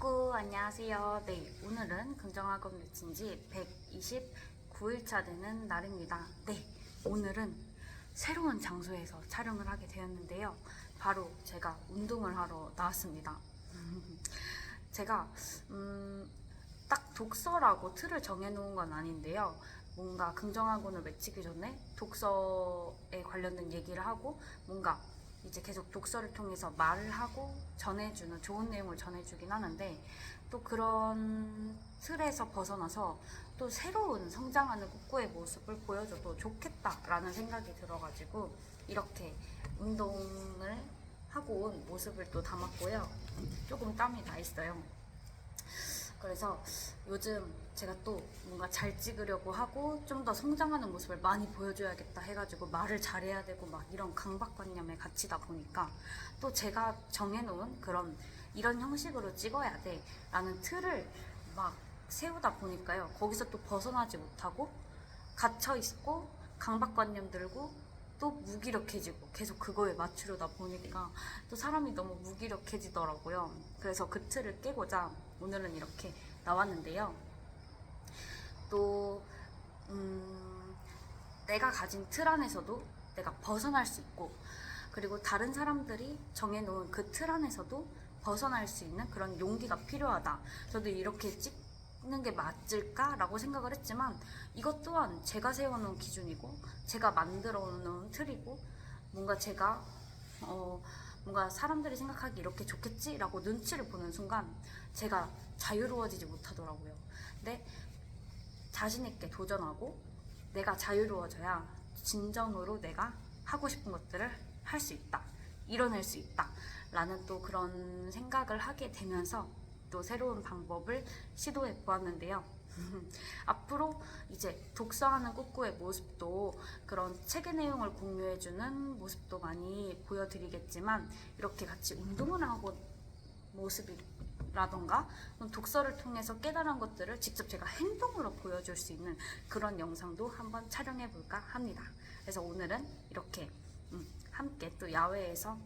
꾸꾸 안녕하세요. 네, 오늘은 긍정학원 미친 지 129일차 되는 날입니다. 네, 오늘은 새로운 장소에서 촬영을 하게 되었는데요. 바로 제가 운동을 하러 나왔습니다. 제가 음, 딱 독서라고 틀을 정해놓은 건 아닌데요. 뭔가 긍정학원을 외치기 전에 독서에 관련된 얘기를 하고 뭔가 이제 계속 독서를 통해서 말을 하고 전해주는 좋은 내용을 전해주긴 하는데 또 그런 틀에서 벗어나서 또 새로운 성장하는 꾸꾸의 모습을 보여줘도 좋겠다라는 생각이 들어가지고 이렇게 운동을 하고 온 모습을 또 담았고요. 조금 땀이 나 있어요. 그래서 요즘 제가 또 뭔가 잘 찍으려고 하고 좀 더 성장하는 모습을 많이 보여줘야겠다 해가지고 말을 잘해야 되고 막 이런 강박관념에 갇히다 보니까 또 제가 정해놓은 그런 이런 형식으로 찍어야 돼 라는 틀을 막 세우다 보니까요. 거기서 또 벗어나지 못하고 갇혀 있고 강박관념 들고 또 무기력해지고 계속 그거에 맞추려다 보니까 또 사람이 너무 무기력해지더라고요. 그래서 그 틀을 깨고자 오늘은 이렇게 나왔는데요. 또, 음, 내가 가진 틀 안에서도 내가 벗어날 수 있고, 그리고 다른 사람들이 정해놓은 그 틀 안에서도 벗어날 수 있는 그런 용기가 필요하다. 저도 이렇게 찍 는 게 맞을까라고 생각을 했지만, 이것 또한 제가 세워놓은 기준이고, 제가 만들어 놓은 틀이고, 뭔가 제가, 어, 뭔가 사람들이 생각하기 이렇게 좋겠지라고 눈치를 보는 순간, 제가 자유로워지지 못하더라고요. 근데 자신 있게 도전하고 내가 자유로워져야 진정으로 내가 하고 싶은 것들을 할 수 있다. 이뤄낼 수 있다. 라는 또 그런 생각을 하게 되면서 또 새로운 방법을 시도해 보았는데요. 앞으로 이제 독서하는 꾸꾸의 모습도 그런 책의 내용을 공유해주는 모습도 많이 보여드리겠지만 이렇게 같이 운동을 하고 모습이라던가 독서를 통해서 깨달은 것들을 직접 제가 행동으로 보여줄 수 있는 그런 영상도 한번 촬영해 볼까 합니다. 그래서 오늘은 이렇게 음, 함께 또 야외에서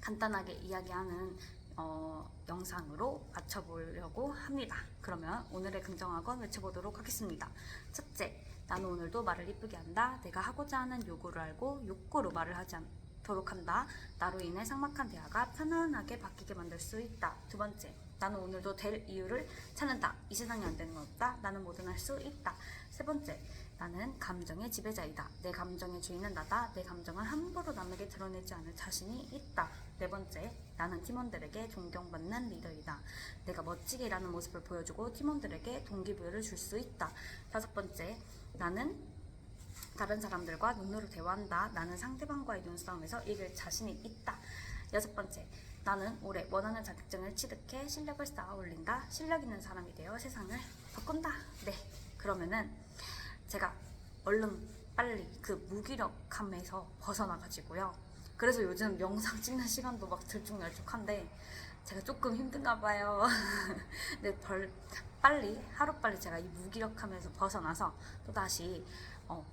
간단하게 이야기하는 어, 영상으로 맞춰보려고 합니다. 그러면 오늘의 긍정학원 외쳐보도록 하겠습니다. 첫째, 나는 오늘도 말을 이쁘게 한다. 내가 하고자 하는 요구를 알고 욕구로 말을 하지 않도록 한다. 나로 인해 삭막한 대화가 편안하게 바뀌게 만들 수 있다. 두 번째, 나는 오늘도 될 이유를 찾는다. 이 세상에 안 되는 건 없다. 나는 뭐든 할 수 있다. 세 번째, 나는 감정의 지배자이다. 내 감정의 주인은 나다. 내 감정은 함부로 남에게 드러내지 않을 자신이 있다. 네 번째, 나는 팀원들에게 존경받는 리더이다. 내가 멋지게 일하는 모습을 보여주고 팀원들에게 동기부여를 줄 수 있다. 다섯 번째, 나는 다른 사람들과 눈으로 대화한다. 나는 상대방과의 눈싸움에서 이길 자신이 있다. 여섯 번째, 나는 올해 원하는 자격증을 취득해 실력을 쌓아 올린다. 실력 있는 사람이 되어 세상을 바꾼다. 네, 그러면은 제가 얼른 빨리 그 무기력함에서 벗어나가지고요. 그래서 요즘 영상 찍는 시간도 막 들쭉날쭉한데 제가 조금 힘든가 봐요. 근데 벌 빨리 하루빨리 제가 이 무기력함에서 벗어나서 또 다시 어,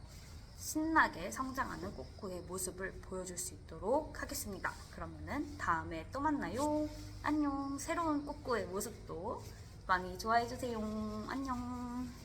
신나게 성장하는 꾸꾸의 모습을 보여줄 수 있도록 하겠습니다. 그러면은 다음에 또 만나요. 안녕. 새로운 꾸꾸의 모습도 많이 좋아해 주세요. 안녕.